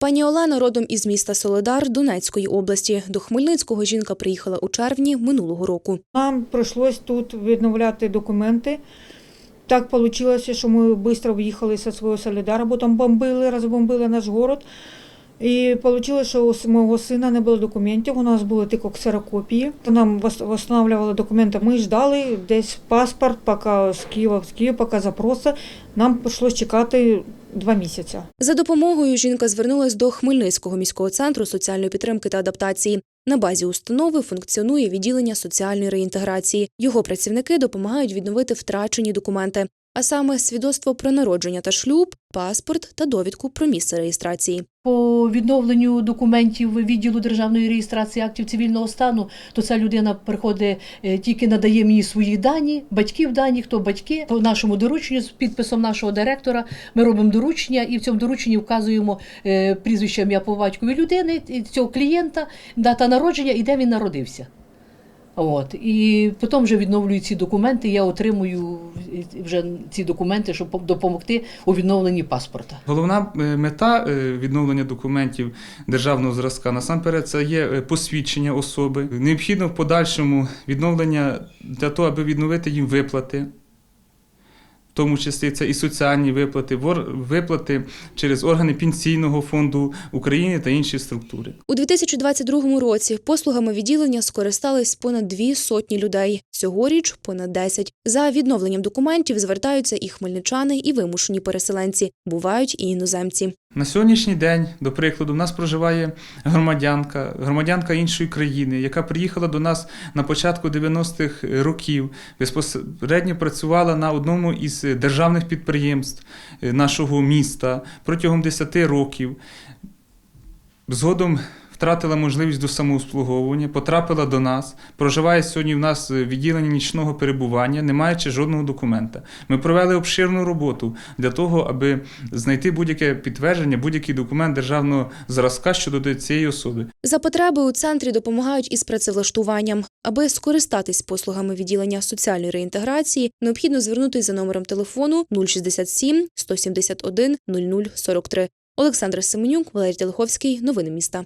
Пані Олена родом із міста Соледар Донецької області. До Хмельницького жінка приїхала у червні минулого року. Нам прийшлось тут відновляти документи. Так вийшло, що ми швидко виїхали зі свого Солідара, бо там бомбили, розбомбили наш город. І вийшло, що у мого сина не було документів, у нас були тільки ксерокопії. Нам встановлювали документи. Ми ждали десь паспорт, поки з Києва, з Києва, поки запроси. Нам прийшлось чекати два місяці. За допомогою жінка звернулась до Хмельницького міського центру соціальної підтримки та адаптації. На базі установи функціонує відділення соціальної реінтеграції. Його працівники допомагають відновити втрачені документи, а саме свідоцтво про народження та шлюб, паспорт та довідку про місце реєстрації. По відновленню документів відділу державної реєстрації актів цивільного стану, то ця людина приходить, е, тільки надає мені свої дані, батьків дані, хто батьки. По нашому дорученню з підписом нашого директора ми робимо доручення і в цьому дорученні вказуємо е, прізвище ім'я по батькові людини, цього клієнта, дата народження і де він народився. От і потім вже відновлюю ці документи. Я отримую вже ці документи, щоб допомогти у відновленні паспорта. Головна е, мета е, відновлення документів державного зразка насамперед це є е, посвідчення особи. Необхідно в подальшому відновлення для того, аби відновити їм виплати. Тому числі це і соціальні виплати, виплати через органи пенсійного фонду України та інші структури. У 2022 році послугами відділення скористались понад дві сотні людей. Цьогоріч понад 10. За відновленням документів звертаються і хмельничани, і вимушені переселенці. Бувають і іноземці. На сьогоднішній день, до прикладу, в нас проживає громадянка, громадянка іншої країни, яка приїхала до нас на початку 90-х років, безпосередньо працювала на одному із державних підприємств е, нашого міста протягом 10 років. Згодом втратила можливість до самообслуговування, потрапила до нас, проживає сьогодні в нас в відділенні нічного перебування, не маючи жодного документа. Ми провели обширну роботу для того, аби знайти будь-яке підтвердження, будь-який документ державного зразка щодо цієї особи. За потреби у центрі допомагають із працевлаштуванням. Аби скористатись послугами відділення соціальної реінтеграції, необхідно звернутися за номером телефону 067 171 0043. Олександр Семенюк, Валерій Телеховський. Новини міста.